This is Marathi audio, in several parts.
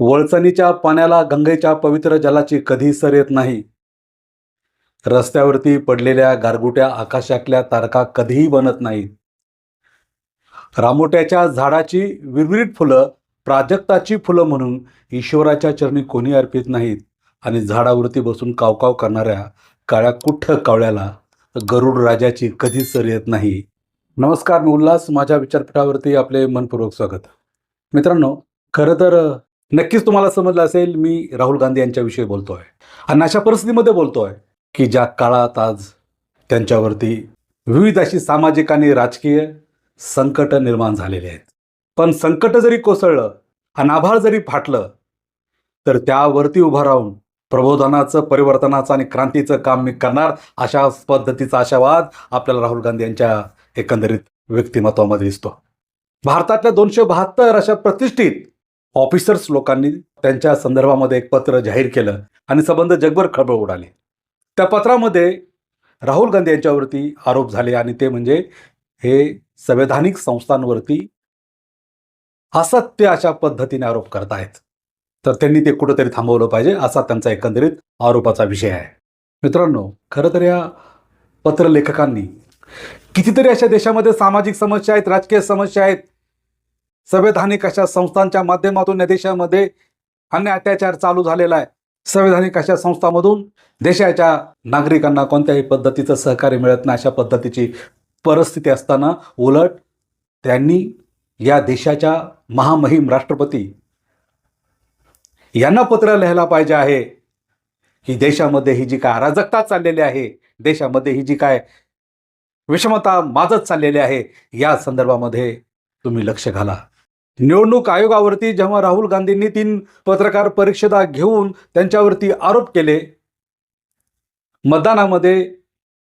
वळचणीच्या पाण्याला गंगेच्या पवित्र जलाची कधी सर येत नाही. रस्त्यावरती पडलेल्या गारगुट्या आकाशातल्या तारका कधीही बनत नाहीत. रामोट्याच्या झाडाची विरविरीत फुलं प्राजक्ताची फुलं म्हणून ईश्वराच्या चरणी कोणी अर्पित नाहीत आणि झाडावरती बसून कावकाव करणाऱ्या काळ्या कुठ्ठ कावळ्याला गरुड राजाची कधी सर येत नाही. नमस्कार मी उल्हास माझ्या विचारपीठावरती आपले मनपूर्वक स्वागत. मित्रांनो खरं तर नक्कीच तुम्हाला समजलं असेल मी राहुल गांधी यांच्याविषयी बोलतोय. आणि अशा परिस्थितीमध्ये बोलतोय की ज्या काळात आज त्यांच्यावरती विविध अशी सामाजिक आणि राजकीय संकट निर्माण झालेले आहेत. पण संकट जरी कोसळलं आणि आभाळ जरी फाटलं तर त्यावरती उभं राहून प्रबोधनाचं परिवर्तनाचं आणि क्रांतीचं काम मी करणार अशा पद्धतीचा आशावाद आपल्याला राहुल गांधी यांच्या एकंदरीत व्यक्तिमत्वामध्ये दिसतो. भारतातल्या दोनशे बहात्तर अशा प्रतिष्ठित ऑफिसर्स लोकांनी त्यांच्या संदर्भामध्ये एक पत्र जाहीर केलं आणि संबंध जगभर खळबळ उडाली. त्या पत्रामध्ये राहुल गांधी यांच्यावरती आरोप झाले आणि ते म्हणजे हे संवैधानिक संस्थांवरती असत्य अशा पद्धतीने आरोप करत आहेत. तर त्यांनी ते कुठंतरी थांबवलं पाहिजे असा त्यांचा एकंदरीत आरोपाचा विषय आहे. मित्रांनो खरं तर या पत्रलेखकांनी कितीतरी अशा देशामध्ये सामाजिक समस्या आहेत राजकीय समस्या आहेत संवैधानिक अशा संस्थांच्या माध्यमातून या देशामध्ये अन्य अत्याचार चालू झालेला आहे. संवैधानिक अशा संस्थांमधून देशाच्या नागरिकांना कोणत्याही पद्धतीचं सहकार्य मिळत नाही अशा पद्धतीची परिस्थिती असताना उलट त्यांनी या देशाच्या महामहिम राष्ट्रपती यांना पत्र लिहायला पाहिजे आहे की देशामध्ये ही जी काय अराजकता चाललेली आहे देशामध्ये ही जी काय विषमता माजत चाललेली आहे या संदर्भामध्ये तुम्ही लक्ष घाला. निवडणूक आयोगावरती जेव्हा राहुल गांधींनी तीन पत्रकार परिषदा घेऊन त्यांच्यावरती आरोप केले मतदानामध्ये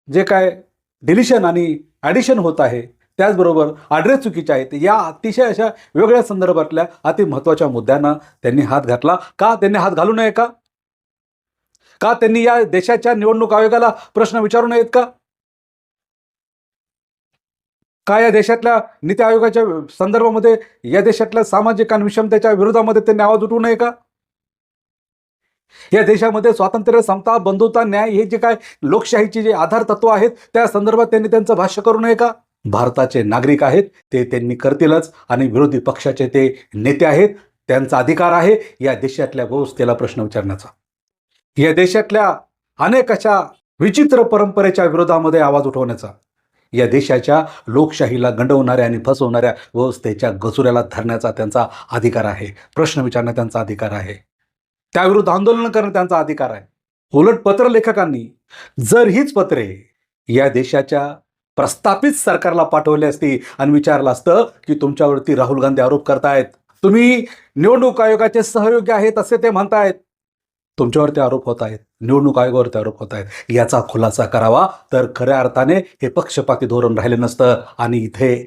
जे काय डिलिशन आणि ॲडिशन होत आहे त्याचबरोबर ॲड्रेस चुकीचे आहेत या अतिशय अशा वेगळ्या संदर्भातल्या अति महत्त्वाच्या मुद्द्यांना त्यांनी हात घातला. का त्यांनी हात घालू नये का? का त्यांनी या देशाच्या निवडणूक आयोगाला प्रश्न विचारू नयेत का? का या देशातल्या नीती आयोगाच्या संदर्भामध्ये या देशातल्या सामाजिक आणि विषमतेच्या विरोधामध्ये त्यांनी आवाज उठवू नये का? या देशामध्ये स्वातंत्र्य समता बंधुता न्याय हे जे काय लोकशाहीचे जे आधार तत्व आहेत त्या संदर्भात त्यांनी त्यांचं भाष्य करू नये का? भारताचे नागरिक आहेत ते त्यांनी करतीलच आणि विरोधी पक्षाचे ते नेते आहेत त्यांचा अधिकार आहे या देशातल्या व्यवस्थेला प्रश्न विचारण्याचा. या देशातल्या अनेक अशा विचित्र परंपरेच्या विरोधामध्ये आवाज उठवण्याचा. या देशाच्या लोकशाहीला गंडवणाऱ्या आणि फसवणाऱ्या व्यवस्थेच्या गसुऱ्याला धरण्याचा त्यांचा अधिकार आहे. प्रश्न विचारण्याचा त्यांचा अधिकार आहे. त्याविरुद्ध आंदोलन करणं त्यांचा अधिकार आहे. उलट पत्रलेखकांनी जर हीच पत्रे या देशाच्या प्रस्थापित सरकारला पाठवली असती आणि विचारलं असतं की तुमच्यावरती राहुल गांधी आरोप करतायत तुम्ही निवडणूक आयोगाचे सहयोगी आहेत असे ते म्हणतायत. तुमच्यावरती आरोप होत आहेत. निवडणूक आयोगावरती आरोप होत आहेत. याचा खुलासा करावा. तर खऱ्या अर्थाने हे पक्षपाती धोरण राहिलं नसतं आणि इथे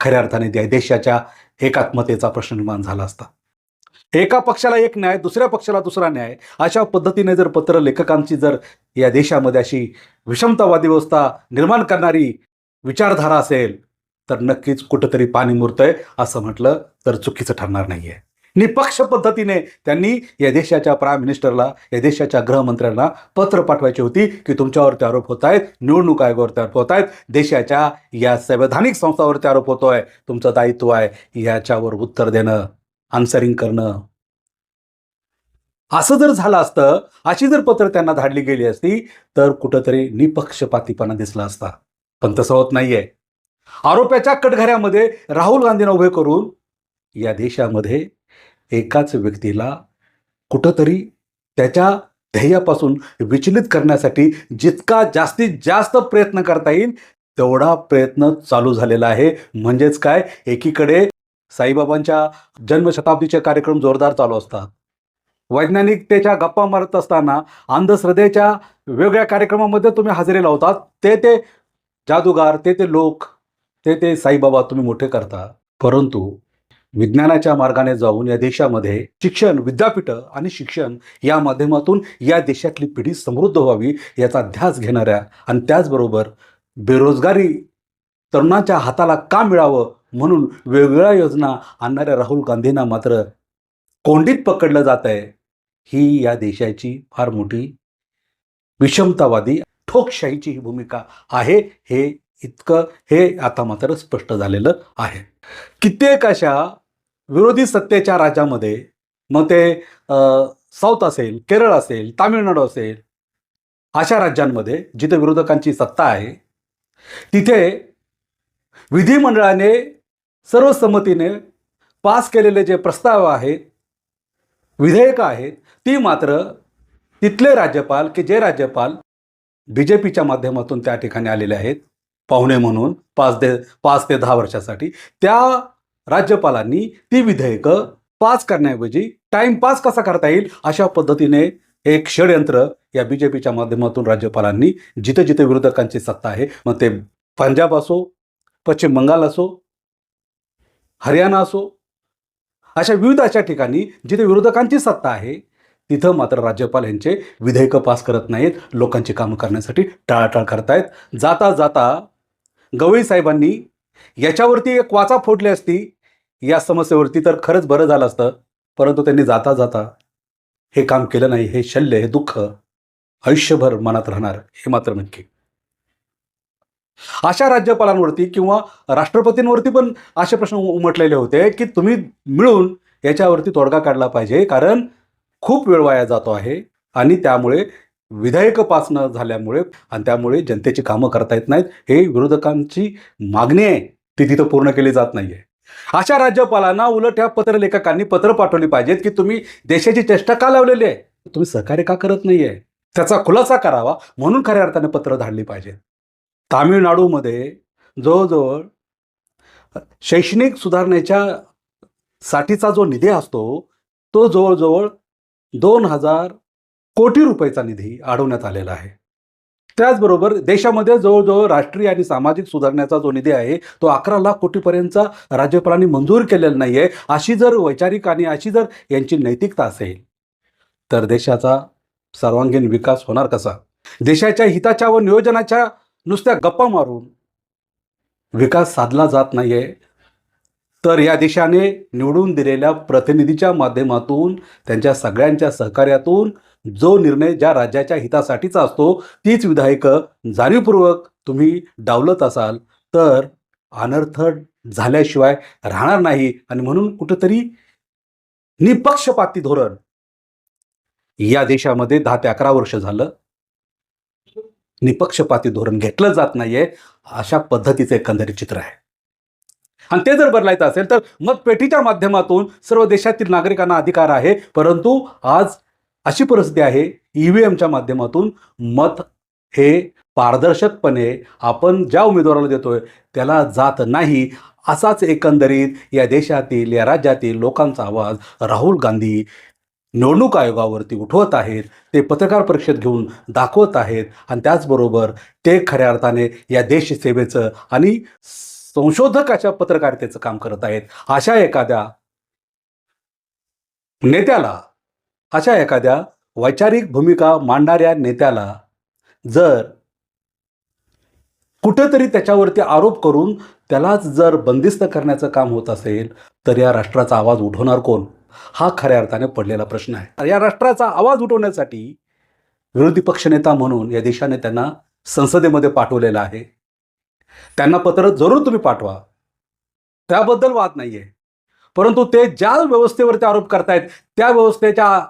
खऱ्या अर्थाने देशाच्या एकात्मतेचा प्रश्न निर्माण झाला असता. एका पक्षाला एक न्याय दुसऱ्या पक्षाला दुसरा न्याय. अशा पद्धतीने जर पत्र लेखकांची जर या देशामध्ये अशी विषमतावादी व्यवस्था निर्माण करणारी विचारधारा असेल तर नक्कीच कुठंतरी पाणी मुरतंय असं म्हटलं तर चुकीचं ठरणार नाहीये. निपक्ष पद्धतीने त्यांनी या देशाच्या प्राईम मिनिस्टरला या देशाच्या गृहमंत्र्यांना पत्र पाठवायची होती की तुमच्यावरती आरोप होत आहेत निवडणूक आयोगावरती आरोप होत आहेत देशाच्या या संवैधानिक संस्थावरती आरोप होतोय. तुमचं दायित्व आहे याच्यावर उत्तर देणं आन्सरिंग करणं. असं जर झालं असतं अशी जर पत्र त्यांना धाडली गेली असती तर कुठंतरी निपक्षपातीपणा दिसला असता. पण तसं होत नाहीये. आरोपाच्या कटघऱ्यामध्ये राहुल गांधींना उभे करून या देशामध्ये एकाच व्यक्तीला कुठंतरी त्याच्या ध्येयापासून विचलित करण्यासाठी जितका जास्तीत जास्त प्रयत्न करता येईल तेवढा प्रयत्न चालू झालेला आहे. म्हणजेच काय? एकीकडे साईबाबांच्या जन्मशताब्दीचे कार्यक्रम जोरदार चालू असतात. वैज्ञानिकतेच्या गप्पा मारत असताना अंधश्रद्धेच्या वेगळ्या कार्यक्रमामध्ये तुम्ही हजेरी लावतात ते ते जादूगार ते ते लोक ते ते साईबाबा तुम्ही मोठे करता. परंतु विज्ञानाच्या मार्गाने जाऊन या देशामध्ये शिक्षण विद्यापीठं आणि शिक्षण या माध्यमातून या देशातली पिढी समृद्ध व्हावी याचा ध्यास घेणाऱ्या आणि त्याचबरोबर बेरोजगारी तरुणांच्या हाताला का मिळावं म्हणून वेगवेगळ्या योजना आणणाऱ्या राहुल गांधींना मात्र कोंडीत पकडलं जात आहे ही या देशाची फार मोठी विषमतावादी ठोकशाहीची ही भूमिका आहे हे इतकं हे आता मात्र स्पष्ट झालेलं आहे. कित्येक अशा विरोधी सत्तेच्या राज्यामध्ये मग ते साऊथ असेल केरळ असेल तामिळनाडू असेल अशा राज्यांमध्ये जिथे विरोधकांची सत्ता आहे तिथे विधिमंडळाने सर्वसंमतीने पास केलेले जे प्रस्ताव आहेत विधेयकं आहेत ती मात्र तिथले राज्यपाल की जे राज्यपाल बी जे पीच्या माध्यमातून त्या ठिकाणी आलेले आहेत पाहुणे म्हणून पाच ते पाच ते दहा वर्षासाठी. त्या राज्यपालांनी ती विधेयकं पास करण्याऐवजी टाइमपास कसा करता येईल अशा पद्धतीने एक षडयंत्र या बी जे पीच्या माध्यमातून राज्यपालांनी जिथे जिथे विरोधकांची सत्ता आहे मग ते पंजाब असो पश्चिम बंगाल असो हरियाणा असो अशा विविध अशा ठिकाणी जिथे विरोधकांची सत्ता आहे तिथं मात्र राज्यपाल यांचे विधेयकं पास करत नाहीत. लोकांची कामं करण्यासाठी टाळाटाळ करतायत. जाता जाता गवई साहेबांनी याच्यावरती एक वाचा फोडली असती. या समस्येवरती तर खरंच बरं झालं असतं. परंतु त्यांनी जाता जाता हे काम केलं नाही. हे शल्य हे दुःख आयुष्यभर मनात राहणार हे मात्र नक्की. अशा राज्यपालांवरती किंवा राष्ट्रपतींवरती पण असे प्रश्न उमटलेले होते की तुम्ही मिळून याच्यावरती तोडगा काढला पाहिजे. कारण खूप वेळ वाया जातो आहे आणि त्यामुळे विधेयक पास न झाल्यामुळे आणि त्यामुळे जनतेची कामं करता येत नाहीत हे विरोधकांची मागणी आहे. ती तिथं पूर्ण केली जात नाही आहे अशा राज्यपालांना उलट ह्या पत्रलेखकांनी पत्र पाठवली पाहिजेत की तुम्ही देशाची चेष्टा का लावलेली आहे? तुम्ही सहकार्य का करत नाहीये? त्याचा खुलासा करावा म्हणून खऱ्या अर्थाने पत्र धाडली पाहिजेत. तामिळनाडूमध्ये जवळजवळ शैक्षणिक सुधारणेच्या साठीचा जो निधी असतो तो जवळजवळ दोन हजार कोटी रुपयाचा निधी अडवण्यात आलेला आहे. त्याचबरोबर देशामध्ये जवळजवळ राष्ट्रीय आणि सामाजिक सुधारण्याचा जो निधी आहे तो अकरा लाख कोटीपर्यंतचा राज्यपालांनी मंजूर केलेला नाही आहे अशी जर वैचारिक आणि अशी जर यांची नैतिकता असेल तर देशाचा सर्वांगीण विकास होणार कसा? देशाच्या हिताच्या व नियोजनाच्या नुसत्या गप्पा मारून विकास साधला जात नाही आहे तर या देशाने निवडून दिलेल्या प्रतिनिधीच्या माध्यमातून त्यांच्या सगळ्यांच्या सहकार्यातून जो निर्णय ज्या राज्याच्या हितासाठीचा असतो तीच विधायकं जाणीवपूर्वक तुम्ही डावलत असाल तर अनर्थ झाल्याशिवाय राहणार नाही. आणि म्हणून कुठंतरी निपक्षपाती धोरण या देशामध्ये दहा ते अकरा वर्ष झालं. निपक्षपाती धोरण घेतलं जात नाहीये. अशा पद्धतीचं एकंदरीत चित्र आहे. आणि ते जर बदलायचं असेल तर मतपेटीच्या माध्यमातून सर्व देशातील नागरिकांना अधिकार आहे. परंतु आज अशी परिस्थिती आहे ई व्ही एमच्या माध्यमातून मत हे पारदर्शकपणे आपण ज्या उमेदवाराला देतोय त्याला जात नाही असाच एकंदरीत या देशातील या राज्यातील लोकांचा आवाज राहुल गांधी निवडणूक आयोगावरती उठवत आहेत ते पत्रकार परिषद घेऊन दाखवत आहेत आणि त्याचबरोबर ते खऱ्या अर्थाने या देशसेवेचं आणि संशोधक अशा पत्रकारितेचं काम करत आहेत. अशा एखाद्या नेत्याला अशा एखाद्या वैचारिक भूमिका मांडणाऱ्या नेत्याला जर कुठेतरी त्याच्यावरती आरोप करून त्यालाच जर बंदिस्त करण्याचं काम होत असेल तर या राष्ट्राचा आवाज उठवणार कोण? हा खऱ्या अर्थाने पडलेला प्रश्न आहे. या राष्ट्राचा आवाज उठवण्यासाठी विरोधी पक्षनेता म्हणून या देशाने त्यांना संसदेमध्ये पाठवलेलं आहे. त्यांना पत्र जरूर तुम्ही पाठवा. त्याबद्दल वाद नाहीये. परंतु ते ज्या व्यवस्थेवरती आरोप करतायत त्या व्यवस्थेच्या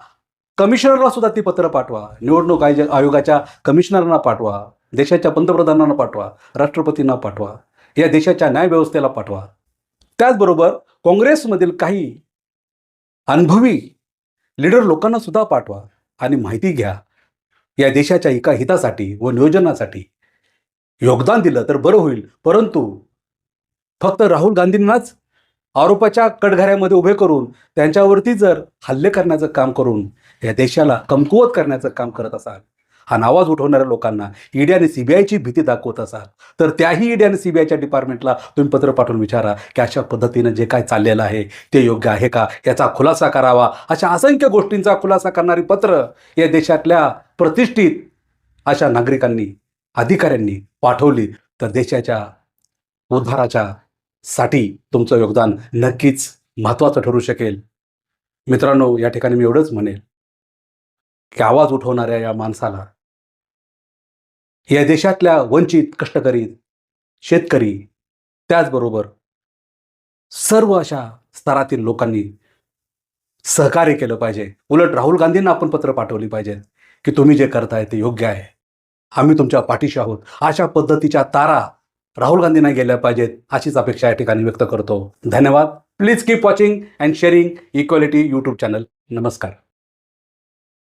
कमिशनरला सुद्धा ती पत्र पाठवा. निवडणूक आयोग आयोगाच्या कमिशनरना पाठवा. देशाच्या पंतप्रधानांना पाठवा. राष्ट्रपतींना पाठवा. या देशाच्या न्यायव्यवस्थेला पाठवा. त्याचबरोबर काँग्रेसमधील काही अनुभवी लीडर लोकांना सुद्धा पाठवा आणि माहिती घ्या. या देशाच्या एका हितासाठी व नियोजनासाठी योगदान दिलं तर बरं होईल. परंतु फक्त राहुल गांधींनाच आरोपाच्या कडघऱ्यामध्ये उभे करून त्यांच्यावरती जर हल्ले करण्याचं काम करून या देशाला कमकुवत करण्याचं काम करत असाल हा आवाज उठवणाऱ्या लोकांना ईडी आणि सीबीआयची भीती दाखवत असाल तर त्याही ईडी आणि सीबीआयच्या डिपार्टमेंटला तुम्ही पत्र पाठवून विचारा की अशा पद्धतीनं जे काय चाललेलं आहे ते योग्य आहे का? याचा खुलासा करावा. अशा असंख्य गोष्टींचा खुलासा करणारी पत्र या देशातल्या प्रतिष्ठित अशा नागरिकांनी अधिकाऱ्यांनी पाठवली तर देशाच्या उद्धाराच्या साठी तुमचं योगदान नक्कीच महत्त्वाचं ठरू शकेल. मित्रांनो या ठिकाणी मी एवढंच म्हणेल की आवाज उठवणाऱ्या या माणसाला या देशातल्या वंचित कष्टकरी शेतकरी त्याचबरोबर सर्व अशा स्तरातील लोकांनी सहकार्य केलं पाहिजे. उलट राहुल गांधींना आपण पत्र पाठवली पाहिजे की तुम्ही जे करताय ते योग्य आहे. आम्ही तुमच्या पाठीशी आहोत. अशा पद्धतीच्या तारा राहुल गांधींना गेल्या पाहिजेत अशीच अपेक्षा या ठिकाणी व्यक्त करतो. धन्यवाद. Please keep watching and sharing equality YouTube channel नमस्कार.